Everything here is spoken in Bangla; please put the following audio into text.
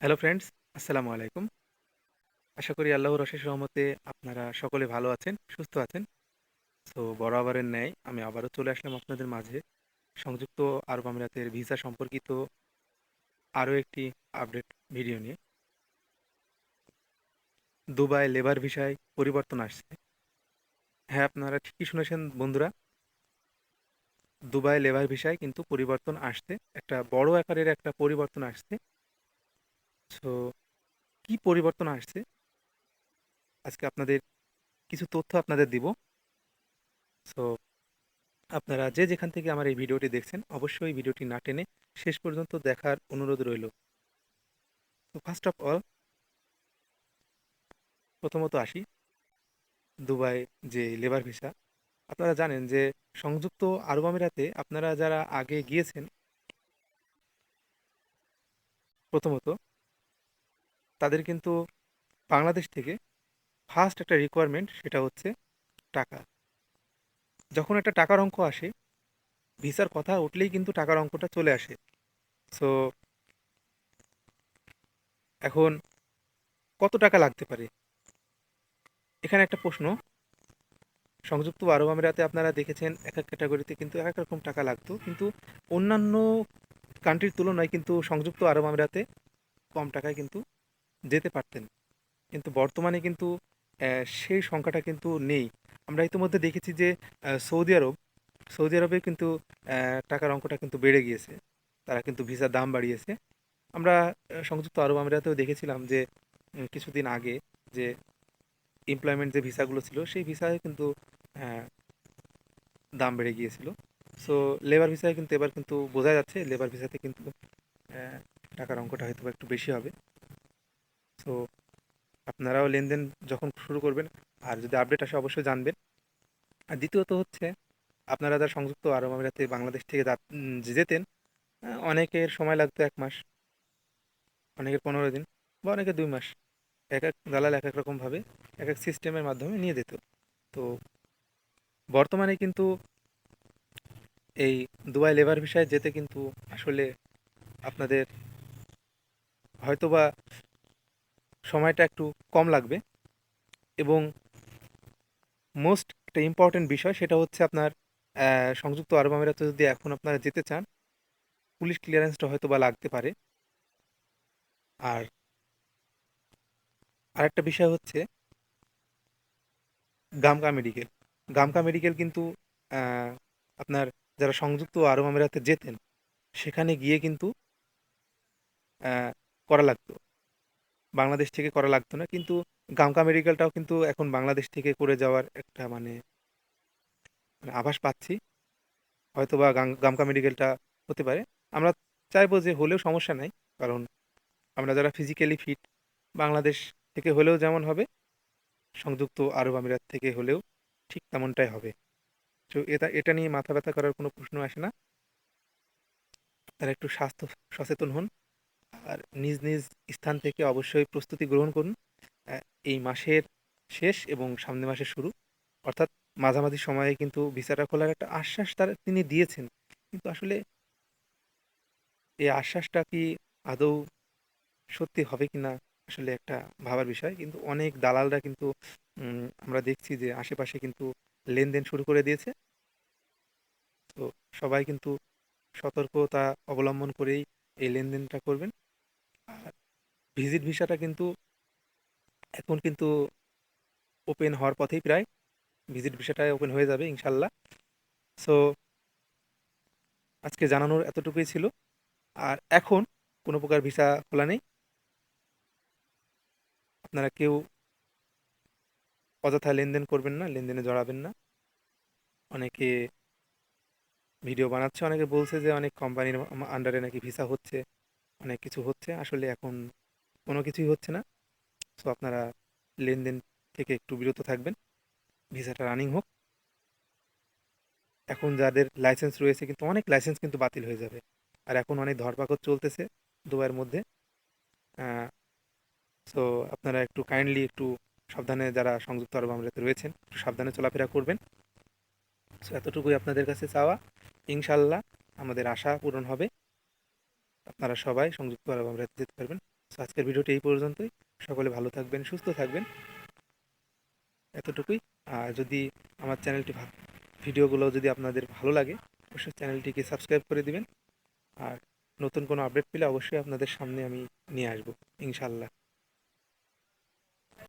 হ্যালো ফ্রেন্ডস, আসসালামু আলাইকুম। আশা করি আল্লাহর অশেষ রহমতে আপনারা সকলে ভালো আছেন, সুস্থ আছেন। সো বরাবরের ন্যায় আমি আবারও চলে আসলাম আপনাদের মাঝে সংযুক্ত আরব আমিরাতের ভিসা সম্পর্কিত আরও একটি আপডেট ভিডিও নিয়ে। দুবাই লেবার ভিসায় পরিবর্তন আসছে। হ্যাঁ, আপনারা ঠিকই শুনেছেন বন্ধুরা। দুবাই লেবার ভিসায় কিন্তু পরিবর্তন আসছে। একটা বড় আকারের একটা পরিবর্তন আসছে। সো কি পরিবর্তন আসছে? আজকে আপনাদের কিছু তথ্য আপনাদের দিব। সো আপনারা যে যেখান থেকে আমার এই ভিডিওটি দেখছেন, অবশ্যই ভিডিওটি না টেনে শেষ পর্যন্ত দেখার অনুরোধ রইল তো ফার্স্ট অফ অল প্রথমত আসি, দুবাই যে লেবার ভিসা আপনারা জানেন যে সংযুক্ত আরব আমিরাতে আপনারা যারা আগে গিয়েছেন, প্রথমত তাদের কিন্তু বাংলাদেশ থেকে ফার্স্ট একটা রিকোয়ারমেন্ট সেটা হচ্ছে টাকা। যখন একটা টাকার অঙ্ক আসে, ভিসার কথা উঠলেই কিন্তু টাকার অঙ্কটা চলে আসে। সো এখন কত টাকা লাগতে পারে? এখানে একটা প্রশ্ন। সংযুক্ত আরব আমিরাতে আপনারা দেখেছেন, এক এক ক্যাটাগরিতে কিন্তু এক এক রকম টাকা লাগতো। কিন্তু অন্যান্য কান্ট্রির তুলনায় কিন্তু সংযুক্ত আরব আমিরাতে কম টাকায় কিন্তু যেতে পারতেন। কিন্তু বর্তমানে কিন্তু সেই সংখ্যাটা কিন্তু নেই। আমরা ইতিমধ্যে দেখেছি যে সৌদি আরব, সৌদি আরবে কিন্তু টাকার অঙ্কটা কিন্তু বেড়ে গিয়েছে। তারা কিন্তু ভিসার দাম বাড়িয়েছে। আমরা সংযুক্ত আরব আমিরাতেও দেখেছিলাম যে কিছুদিন আগে যে এমপ্লয়মেন্ট যে ভিসাগুলো ছিল, সেই ভিসায় কিন্তু দাম বেড়ে গিয়েছিল। সো লেবার ভিসায় কিন্তু এবার কিন্তু বোঝা যাচ্ছে লেবার ভিসাতে কিন্তু টাকার অঙ্কটা হয়তো একটু বেশি হবে। সো আপনারাও লেনদেন যখন শুরু করবেন, আর যদি আপডেট আসে অবশ্যই জানবেন। আর দ্বিতীয়ত হচ্ছে, আপনারা যারা সংযুক্ত আরব আমিরাতে বাংলাদেশ থেকে যেতেন অনেকের সময় লাগতো এক মাস, অনেকের পনেরো দিন বা অনেকের দুই মাস। এক এক দালাল এক এক রকমভাবে এক এক সিস্টেমের মাধ্যমে নিয়ে যেত। তো বর্তমানে কিন্তু এই দুবাই লেবার ভিসায় যেতে কিন্তু আসলে আপনাদের হয়তোবা সময়টা একটু কম লাগবে। এবং মোস্ট একটা ইম্পর্টেন্ট বিষয় সেটা হচ্ছে আপনার সংযুক্ত আরব আমিরাতে যদি এখন আপনারা যেতে চান, পুলিশ ক্লিয়ারেন্সটা হয়তো বা লাগতে পারে। আর আরেকটা বিষয় হচ্ছে গামকা মেডিকেল গামকা মেডিকেল কিন্তু আপনার যারা সংযুক্ত আরব আমিরাতে যেতেন, সেখানে গিয়ে কিন্তু করা লাগতো। বাংলাদেশ থেকে করা লাগতো না। কিন্তু গামকা মেডিকেলটাও কিন্তু এখন বাংলাদেশ থেকে করে যাওয়ার একটা মানে মানে আভাস পাচ্ছি। হয়তো বা গামকা মেডিকেলটা হতে পারে। আমরা চাইব যে হলেও সমস্যা নাই, কারণ আমরা যারা ফিজিক্যালি ফিট বাংলাদেশ থেকে হলেও যেমন হবে, সংযুক্ত আরব আমিরাত থেকে হলেও ঠিক তেমনটাই হবে। তো এটা এটা নিয়ে মাথা ব্যথা করার কোনো প্রশ্ন আসে না। তারা একটু স্বাস্থ্য সচেতন হন। আর নিজ নিজ স্থান থেকে অবশ্যই প্রস্তুতি গ্রহণ করুন। এই মাসের শেষ এবং সামনে মাসের শুরু। অর্থাৎ মাঝামাঝি সময়ে কিন্তু ভিসাটা খোলার একটা আশ্বাস তার তিনি দিয়েছেন। কিন্তু আসলে এই আশ্বাসটা কি আদৌ সত্যি হবে কি না আসলে একটা ভাবার বিষয়। কিন্তু অনেক দালালরা কিন্তু আমরা দেখছি যে আশেপাশে কিন্তু লেনদেন শুরু করে দিয়েছে। তো সবাই কিন্তু সতর্কতা অবলম্বন করেই এই লেনদেনটা করবেন। ভিজিট ভিসাটা কিন্তু এখন কিন্তু ওপেন হওয়ার পথেই প্রায়। ভিজিট ভিসাটা ওপেন হয়ে যাবে ইনশাল্লাহ সো আজকে জানানোর এতটুকুই ছিল। আর এখন কোনো প্রকার ভিসা খোলা নেই। আপনারা কেউ অযথা লেনদেন করবেন না, লেনদেনে জড়াবেন না। অনেকে ভিডিও বানাচ্ছে, অনেকে বলছে যে অনেক কোম্পানির আন্ডারে নাকি ভিসা হচ্ছে, অনেক কিছু হচ্ছে। আসলে এখন কোনো কিছুই হচ্ছে না। সো আপনারা লেনদেন থেকে একটু বিরত থাকবেন। ভিসাটা রানিং হোক। এখন যাদের লাইসেন্স রয়েছে, কিন্তু অনেক লাইসেন্স কিন্তু বাতিল হয়ে যাবে। আর এখন অনেক ধরপাকড় চলতেছে দুবাইয়ের মধ্যে। সো আপনারা একটু কাইন্ডলি একটু সাবধানে যারা সংযুক্ত আরব আমিরাতে রয়েছেন, একটু সাবধানে চলাফেরা করবেন। সো এতটুকুই আপনাদের কাছে চাওয়া। ইনশাল্লাহ আমাদের আশা পূরণ হবে। আপনারা সবাই সংযুক্ত আরব আমিরাতে যেতে পারবেন। তো আজকের ভিডিওটি এই পর্যন্তই। সকলে ভালো থাকবেন, সুস্থ থাকবেন। এতটুকুই। আর যদি আমার চ্যানেলটি ভিডিওগুলো যদি আপনাদের ভালো লাগে, অবশ্যই চ্যানেলটিকে সাবস্ক্রাইব করে দিবেন। আর নতুন কোনো আপডেট পেলে অবশ্যই আপনাদের সামনে আমি নিয়ে আসব ইনশাল্লাহ